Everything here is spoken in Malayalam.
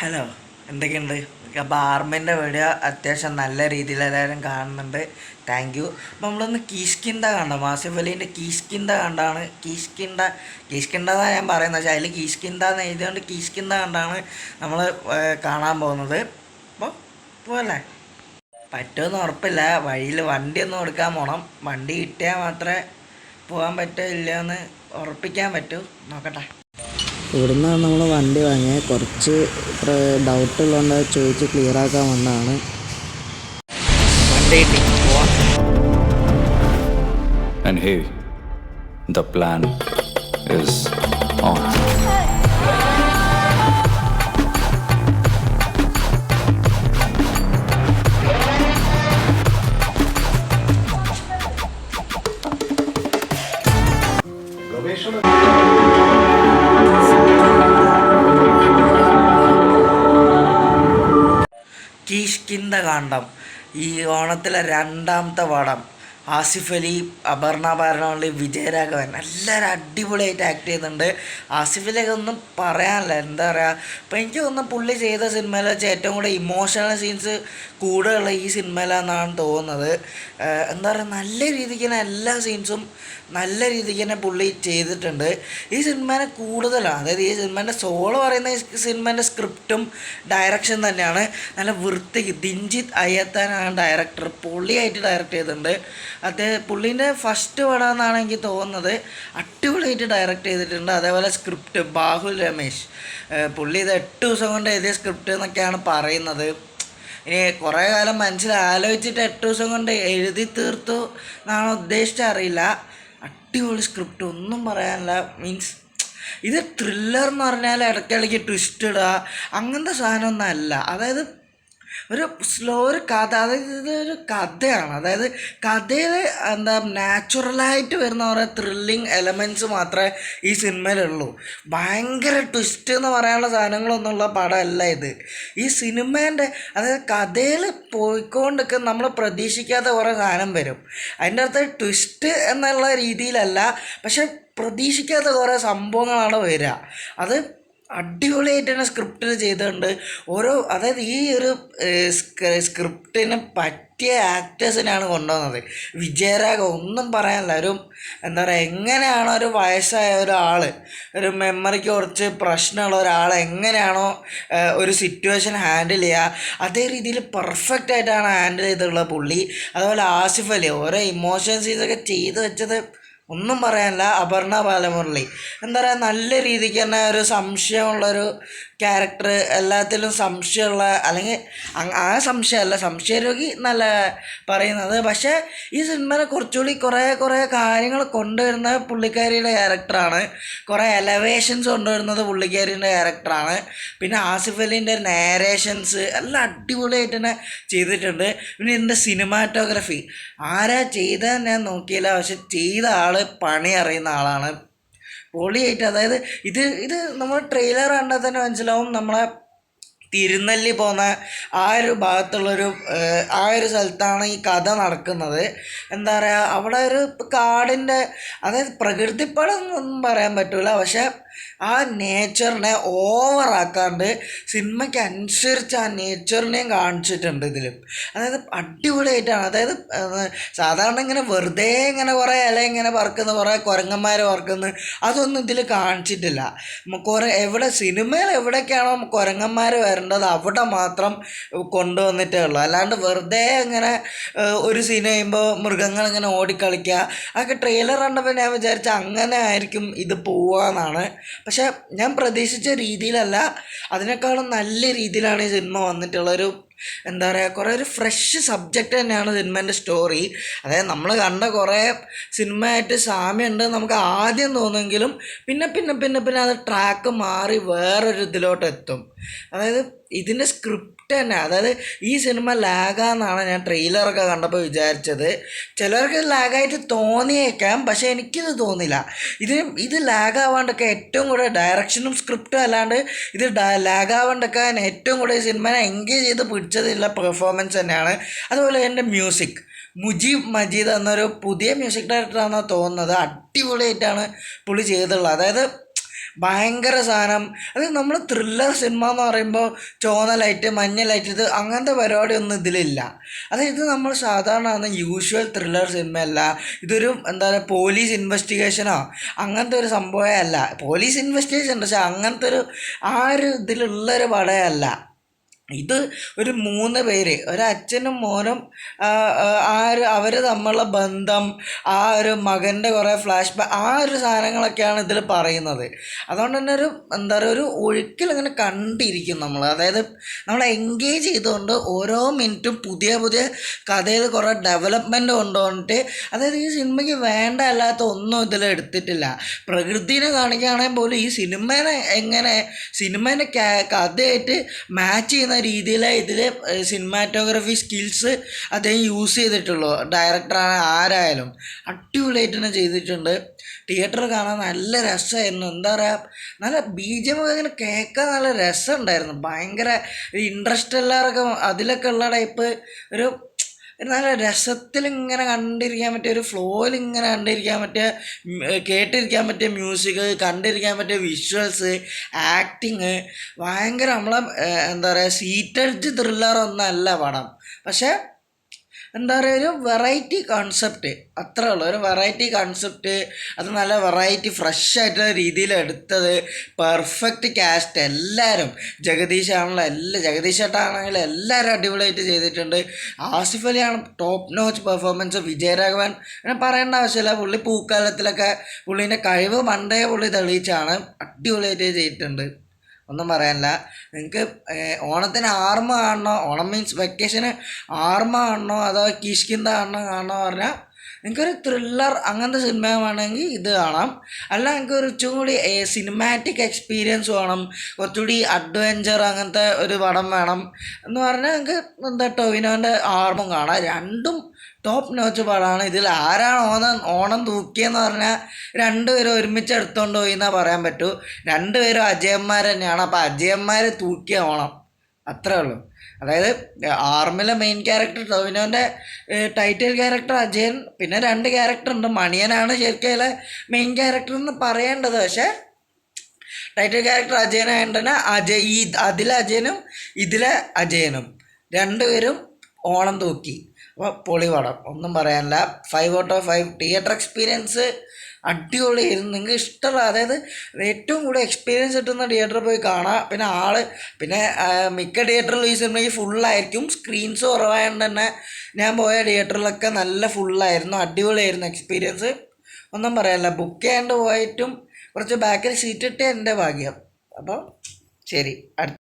ഹലോ എന്തൊക്കെയുണ്ട്? അപ്പോൾ ആർമിന്റെ വീഡിയോ അത്യാവശ്യം നല്ല രീതിയിൽ എല്ലാവരും കാണുന്നുണ്ട്. താങ്ക് യു അപ്പോൾ നമ്മളൊന്ന് കീഷ്കിന്ത കണ്ട? മാസിഫ് അലീന്റെ കീഷ്കിന്ത കണ്ടാണ്. കീഷ്കിന്ത കീഷ്കിന്ത എന്നാണ് ഞാൻ പറയുന്നത് പക്ഷേ അതിൽ കീഷ്കിന്ത എന്ന് എഴുതിയോണ്ട് കീഷ്കിന്ത കണ്ടാണ് നമ്മൾ കാണാൻ പോകുന്നത്. അപ്പോൾ പോകല്ലേ പറ്റുമെന്ന് ഉറപ്പില്ല. വഴിയിൽ വണ്ടി ഒന്നും എടുക്കാൻ പോകണം വണ്ടി കിട്ടിയാൽ മാത്രമേ പോകാൻ പറ്റില്ല എന്ന് ഉറപ്പിക്കാൻ പറ്റൂ. നോക്കട്ടെ. ഇവിടുന്നാണ് നമ്മൾ വണ്ടി വാങ്ങിയത് കുറച്ച് ഡൗട്ട് ഉള്ളതുകൊണ്ട് അത് ചോദിച്ച് ക്ലിയർ ആക്കാൻ വന്നതാണ്. And hey, the plan is on. കീഷ്കിന്ത കാണ്ഡം ഈ ഓണത്തിലെ രണ്ടാമത്തെ പടം ആസിഫ് അലി അപർണ ബാലനോളി വിജയരാഘവൻ എല്ലാവരും അടിപൊളിയായിട്ട് ആക്ട് ചെയ്യുന്നുണ്ട്. ആസിഫിലേക്ക് ഒന്നും പറയാനില്ല. എന്താ പറയുക അപ്പം എനിക്ക് തോന്നുന്നു പുള്ളി ചെയ്ത സിനിമയിൽ വെച്ച് ഏറ്റവും കൂടുതൽ ഇമോഷണൽ സീൻസ് കൂടുതലുള്ള ഈ സിനിമയിലാണെന്നാണ് തോന്നുന്നത്. എന്താ പറയുക നല്ല രീതിക്ക് തന്നെ എല്ലാ സീൻസും നല്ല രീതിക്ക് തന്നെ പുള്ളി ചെയ്തിട്ടുണ്ട്. ഈ സിനിമേനെ കൂടുതലാണ്. അതായത് ഈ സിനിമേന്റെ സോൾ പറയുന്ന സിനിമേന്റെ സ്ക്രിപ്റ്റും ഡയറക്ഷൻ തന്നെയാണ്. നല്ല വൃത്തിക്ക് ദിഞ്ചിത് അയ്യത്താനാണ് ഡയറക്ടർ പൊളിയായിട്ട് ഡയറക്റ്റ് ചെയ്തിട്ടുണ്ട്. അദ്ദേഹം പുള്ളീന്റെ ഫസ്റ്റ് പടം എന്നാണ് എനിക്ക് തോന്നുന്നത്. അടിപൊളിയായിട്ട് ഡയറക്റ്റ് ചെയ്തിട്ടുണ്ട്. അതേപോലെ സ്ക്രിപ്റ്റ് ബാഹുൽ രമേശ്. പുള്ളി ഇത് എട്ട് ദിവസം കൊണ്ട് എഴുതിയ സ്ക്രിപ്റ്റ് എന്നൊക്കെയാണ് പറയുന്നത്. ഇനി കുറേ കാലം മനസ്സിൽ ആലോചിച്ചിട്ട് എട്ട് ദിവസം കൊണ്ട് എഴുതി തീർത്തു എന്നാണ് ഉദ്ദേശിച്ച അറിയില്ല. അടിപൊളി സ്ക്രിപ്റ്റ് ഒന്നും പറയാനില്ല. മീൻസ് ഇത് ത്രില്ലർ എന്ന് പറഞ്ഞാൽ ഇടയ്ക്കിടയ്ക്ക് ട്വിസ്റ്റ് ഇടുക. അങ്ങനത്തെ സാധനമൊന്നും അല്ല. അതായത് ഒരു സ്ലോ ഒരു കഥ അതായത് ഇതൊരു കഥയാണ്. അതായത് കഥയിൽ എന്താ നാച്ചുറലായിട്ട് വരുന്ന കുറേ ത്രില്ലിങ് എലമെന്റ്സ് മാത്രമേ ഈ സിനിമയിലുള്ളൂ. ഭയങ്കര ട്വിസ്റ്റ് എന്ന് പറയാനുള്ള സാധനങ്ങളൊന്നുമുള്ള പടമല്ല ഇത്. ഈ സിനിമേന്റെ അതായത് കഥയിൽ പോയിക്കൊണ്ടൊക്കെ നമ്മൾ പ്രതീക്ഷിക്കാത്ത കുറേ സാധനം വരും. അതിന്റെ അകത്ത് ട്വിസ്റ്റ് എന്നുള്ള രീതിയിലല്ല പക്ഷെ പ്രതീക്ഷിക്കാത്ത കുറേ സംഭവങ്ങളാണ് വരിക. അത് അടിപൊളിയായിട്ട് തന്നെ സ്ക്രിപ്റ്റിന് ചെയ്തിട്ടുണ്ട് ഓരോ അതായത് ഈ ഒരു സ്ക്രിപ്റ്റിന് പറ്റിയ ആക്ടേഴ്സിനെയാണ് കൊണ്ടുവന്നത്. വിജയരാഘവ ഒന്നും പറയാനില്ല. ഒരു എന്താ പറയുക എങ്ങനെയാണോ ഒരു വയസ്സായ ഒരാൾ ഒരു മെമ്മറിക്ക് കുറച്ച് പ്രശ്നമുള്ള ഒരാൾ എങ്ങനെയാണോ ഒരു സിറ്റുവേഷൻ ഹാൻഡിൽ ചെയ്യുക അതേ രീതിയിൽ പെർഫെക്റ്റ് ആയിട്ടാണ് ഹാൻഡിൽ ചെയ്തിട്ടുള്ള പുള്ളി. അതുപോലെ ആസിഫ് അലി ഓരോ ഇമോഷൻസ് ഇതൊക്കെ ചെയ്തു വെച്ചത് ഒന്നും പറയാനില്ല. അപർണ ബാലമുരളി. എന്താ പറയുക നല്ല രീതിക്ക് തന്നെ ഒരു സംശയമുള്ളൊരു ക്യാരക്ടർ എല്ലാത്തിലും സംശയമുള്ള അല്ലെങ്കിൽ ആ സംശയമല്ല സംശയരോഗി നല്ല പറയുന്നത്. പക്ഷേ ഈ സിനിമയിൽ കുറച്ചുകൂടി കുറേ കുറേ കാര്യങ്ങൾ കൊണ്ടുവരുന്ന പുള്ളിക്കാരിയുടെ ക്യാരക്ടറാണ് കുറേ എലവേഷൻസ് കൊണ്ടുവരുന്നത് പുള്ളിക്കാരിയുടെ ക്യാരക്ടറാണ് പിന്നെ ആസിഫ് അലീന്റെ നേരേഷൻസ് എല്ലാം അടിപൊളിയായിട്ട് തന്നെ ചെയ്തിട്ടുണ്ട്. പിന്നെ ഇതിന്റെ സിനിമാറ്റോഗ്രഫി ആരാ ചെയ്തതെന്ന് ഞാൻ നോക്കിയില്ല. പക്ഷെ ചെയ്ത ആൾ പണി അറിയുന്ന ആളാണ്. പൊളിയായിട്ട് അതായത് ഇത് ഇത് നമ്മൾ ട്രെയിലർ കണ്ടാൽ തന്നെ മനസ്സിലാവും നമ്മളെ തിരുനെല്ലി പോകുന്ന ആ ഒരു ഭാഗത്തുള്ളൊരു ആ ഒരു സ്ഥലത്താണ് ഈ കഥ നടക്കുന്നത്. എന്താ പറയുക അവിടെ ഒരു കാടിന്റെ അതായത് പ്രകൃതിപ്പടം ഒന്നും പറയാൻ പറ്റില്ല പക്ഷെ ആ നേച്ചറിനെ ഓവറാക്കാണ്ട് സിനിമയ്ക്ക് അനുസരിച്ച് ആ നേച്ചറിനെയും കാണിച്ചിട്ടുണ്ട് ഇതിൽ അതായത് അടിപൊളിയായിട്ടാണ്. അതായത് സാധാരണ ഇങ്ങനെ വെറുതെ ഇങ്ങനെ കുറേ ഇല ഇങ്ങനെ പറക്കുന്ന കുറേ കുരങ്ങന്മാർ പറക്കുന്നു അതൊന്നും ഇതിൽ കാണിച്ചിട്ടില്ല. കുറേ എവിടെ സിനിമയിൽ എവിടേക്കാണോ കുരങ്ങന്മാർ വരേണ്ടത് അവിടെ മാത്രം കൊണ്ടുവന്നിട്ടേ ഉള്ളൂ. അല്ലാണ്ട് വെറുതെ ഇങ്ങനെ ഒരു സീൻ കഴിയുമ്പോൾ മൃഗങ്ങൾ ഇങ്ങനെ ഓടിക്കളിക്കുക അതൊക്കെ ട്രെയിലർ കണ്ടപ്പോൾ ഞാൻ വിചാരിച്ച അങ്ങനെ ആയിരിക്കും ഇത് പോവാന്നാണ്. പക്ഷെ ഞാൻ പ്രതീക്ഷിച്ച രീതിയിലല്ല. അതിനേക്കാളും നല്ല രീതിയിലാണ് ഈ സിനിമ വന്നിട്ടുള്ള ഒരു എന്താ പറയുക കുറേ ഒരു ഫ്രഷ് സബ്ജക്റ്റ് തന്നെയാണ് സിനിമേന്റെ സ്റ്റോറി അതായത് നമ്മൾ കണ്ട കുറേ സിനിമയായിട്ട് സാമ്യമുണ്ട് നമുക്ക് ആദ്യം തോന്നുമെങ്കിലും പിന്നെ പിന്നെ പിന്നെ പിന്നെ അത് ട്രാക്ക് മാറി വേറൊരു ഇതിലോട്ട് എത്തും. അതായത് ഇതിന്റെ സ്ക്രിപ്റ്റ് തന്നെ അതായത് ഈ സിനിമ ലാഗാന്നാണ് ഞാൻ ട്രെയിലറൊക്കെ കണ്ടപ്പോൾ വിചാരിച്ചത്. ചിലർക്ക് ലാഗായിട്ട് തോന്നിയേക്കാം പക്ഷേ എനിക്കിത് തോന്നില്ല. ഇത് ഇത് ലാഗാവാണ്ടൊക്കെ ഏറ്റവും കൂടുതൽ ഡയറക്ഷനും സ്ക്രിപ്റ്റും അല്ലാണ്ട് ഇത് ലാഗാവാണ്ടൊക്കെ ഏറ്റവും കൂടുതൽ സിനിമനെ എൻഗേജ് ചെയ്ത് പിടിച്ചതില്ല പെർഫോമൻസ് തന്നെയാണ്. അതുപോലെ എന്റെ മ്യൂസിക് മുജീബ് മജീദ് എന്നൊരു പുതിയ മ്യൂസിക് ഡയറക്ടറാണെന്ന് തോന്നുന്നത്. അടിപൊളിയായിട്ടാണ് പുള്ളി ചെയ്തിട്ടുള്ളത്. അതായത് ഭയങ്കര സാധനം. അത് നമ്മൾ ത്രില്ലർ സിനിമ എന്ന് പറയുമ്പോൾ ചോന്ന ലൈറ്റ് മഞ്ഞ ലൈറ്റ് ഇത് അങ്ങനത്തെ പരിപാടിയൊന്നും ഇതിലില്ല. അതായത് നമ്മൾ സാധാരണ യൂഷ്വൽ ത്രില്ലർ സിനിമയല്ല ഇതൊരു എന്താ പറയുക പോലീസ് ഇൻവെസ്റ്റിഗേഷനോ അങ്ങനത്തെ ഒരു സംഭവമേ അല്ല. പോലീസ് ഇൻവെസ്റ്റിഗേഷൻ പക്ഷേ അങ്ങനത്തെ ഒരു ആ ഒരു ഇതിലുള്ളൊരു പടമല്ല ഇത് ഒരു മൂന്ന് പേര്. ഒരച്ഛനും മോനും ആ ഒരു അവർ തമ്മിലുള്ള ബന്ധം ആ ഒരു മകന്റെ കുറേ ഫ്ലാഷ് ബാക്ക് ആ ഒരു സാധനങ്ങളൊക്കെയാണ് ഇതിൽ പറയുന്നത്. അതുകൊണ്ട് തന്നെ ഒരു എന്താ പറയുക ഒരു ഒഴുക്കിൽ ഇങ്ങനെ കണ്ടിരിക്കും നമ്മൾ അതായത് നമ്മൾ എൻഗേജ് ചെയ്തുകൊണ്ട് ഓരോ മിനിറ്റും പുതിയ പുതിയ കഥയിൽ കുറേ ഡെവലപ്മെന്റ് കൊണ്ടുവന്നിട്ട് അതായത് ഈ സിനിമയ്ക്ക് വേണ്ട അല്ലാത്ത ഒന്നും ഇതിൽ എടുത്തിട്ടില്ല. പ്രകൃതിനെ കാണിക്കുകയാണെങ്കിൽ പോലും ഈ സിനിമേനെ എങ്ങനെ സിനിമേനെ കഥയായിട്ട് മാച്ച് ചെയ്യുന്ന രീതിയിലെ ഇതിൽ സിനിമാറ്റോഗ്രഫി സ്കിൽസ് അദ്ദേഹം യൂസ് ചെയ്തിട്ടുള്ളൂ. ഡയറക്ടറാണ് ആരായാലും. അടിപൊളിയായിട്ട് തന്നെ ചെയ്തിട്ടുണ്ട്. തിയേറ്റർ കാണാൻ നല്ല രസമായിരുന്നു. എന്താ പറയുക നല്ല ബീജം ഇങ്ങനെ കേൾക്കാൻ നല്ല രസമുണ്ടായിരുന്നു. ഭയങ്കര ഇൻട്രസ്റ്റ് എല്ലാവർക്കും അതിലൊക്കെ ഉള്ള ടൈപ്പ് ഒരു നല്ല രസത്തിൽ ഇങ്ങനെ കണ്ടിരിക്കാൻ പറ്റിയ ഒരു ഫ്ലോയിൽ ഇങ്ങനെ കണ്ടിരിക്കാൻ പറ്റിയ കേട്ടിരിക്കാൻ പറ്റിയ മ്യൂസിക് കണ്ടിരിക്കാൻ പറ്റിയ വിഷ്വൽസ് ആക്ടിങ് ഭയങ്കര നമ്മളെ എന്താ പറയുക സീറ്റഡ് ത്രില്ലർ ഒന്നല്ല പടം. പക്ഷേ എന്താ പറയുക ഒരു വെറൈറ്റി കോൺസെപ്റ്റ് അത്രേ ഉള്ളൂ. ഒരു വെറൈറ്റി കോൺസെപ്റ്റ് അത് നല്ല വെറൈറ്റി ഫ്രഷ് ആയിട്ടുള്ള രീതിയിൽ എടുത്തത്. പെർഫെക്റ്റ് കാസ്റ്റ് എല്ലാവരും ജഗദീഷ് ആണല്ലോ എല്ലാ ജഗദീഷ് ഏട്ടാണെങ്കിലും എല്ലാവരും അടിപൊളിയായിട്ട് ചെയ്തിട്ടുണ്ട്. ആസിഫ് അലിയാണ് ടോപ്പ് നോച്ച് പെർഫോമൻസ് വിജയരാഘവൻ അങ്ങനെ പറയേണ്ട ആവശ്യമില്ല. പുള്ളി പൂക്കാലത്തിലൊക്കെ പുള്ളീന്റെ കഴിവ് പണ്ടേ പുള്ളി തെളിയിച്ചാണ് അടിപൊളിയായിട്ട് ചെയ്തിട്ടുണ്ട്. ഒന്നും പറയാനില്ല. നിങ്ങൾക്ക് ഓണത്തിന് ആർമ കാണണോ? ഓണം മീൻസ് വെക്കേഷന് ആർമ കാണണോ? അതോ കിഷ്കിന്ത കാണണോ കാണണോ പറഞ്ഞാൽ നിങ്ങൾക്കൊരു ത്രില്ലർ അങ്ങനത്തെ സിനിമ വേണമെങ്കിൽ ഇത് കാണാം. അല്ല നിങ്ങൾക്ക് ഒരു ഇച്ചും കൂടി സിനിമാറ്റിക് എക്സ്പീരിയൻസ് വേണം. കുറച്ചുകൂടി അഡ്വഞ്ചർ അങ്ങനത്തെ ഒരു പടം വേണം എന്ന് പറഞ്ഞാൽ നിങ്ങൾക്ക് എന്താ ടൊവിനോന്റെ ആർമം കാണാം. രണ്ടും ടോപ്പ് നോച്ച് പടമാണ്. ഇതിൽ ആരാണ് ഓണം ഓണം തൂക്കിയെന്ന് പറഞ്ഞാൽ രണ്ടുപേരും ഒരുമിച്ച് എടുത്തോണ്ട് പോയി എന്നാ പറയാൻ പറ്റൂ. രണ്ടുപേരും അജയന്മാർ തന്നെയാണ്. അപ്പോൾ അജയന്മാർ തൂക്കിയ ഓണം. അത്രേ ഉള്ളൂ. അതായത് ആർമിലെ മെയിൻ ക്യാരക്ടർ ടോവിനോന്റെ ടൈറ്റിൽ ക്യാരക്ടർ അജയൻ പിന്നെ രണ്ട് ക്യാരക്ടർ ഉണ്ട്. മണിയനാണ് ശരിക്കും മെയിൻ ക്യാരക്ടർ എന്ന് പറയേണ്ടത്. പക്ഷേ ടൈറ്റിൽ ക്യാരക്ടർ അജയനായതുകൊണ്ട് തന്നെ അജയ് ഈ അതിലെ അജയനും ഇതിലെ അജയനും രണ്ടുപേരും ഓണം തൂക്കി. അപ്പോൾ പൊളി പടം. ഒന്നും പറയാനില്ല. Five out of five theatre experience അടിപൊളിയായിരുന്നു നിങ്ങൾക്ക് ഇഷ്ടമുള്ള അതായത് ഏറ്റവും കൂടുതൽ എക്സ്പീരിയൻസ് കിട്ടുന്ന തിയേറ്ററിൽ പോയി കാണാം. പിന്നെ ആൾ പിന്നെ മിക്ക തിയേറ്ററിലും ഈ സിനിമയ്ക്ക് ഫുള്ളായിരിക്കും സ്ക്രീൻസ് കുറവായതുകൊണ്ട് തന്നെ ഞാൻ പോയ തിയേറ്ററിലൊക്കെ നല്ല ഫുള്ളായിരുന്നു അടിപൊളിയായിരുന്നു എക്സ്പീരിയൻസ് ഒന്നും പറയാനില്ല. ബുക്ക് ചെയ്യാണ്ട് പോയിട്ടും കുറച്ച് ബാക്കിൽ സീറ്റ് ഇട്ടേ എന്റെ ഭാഗ്യം. അപ്പോൾ ശരി. അടുത്ത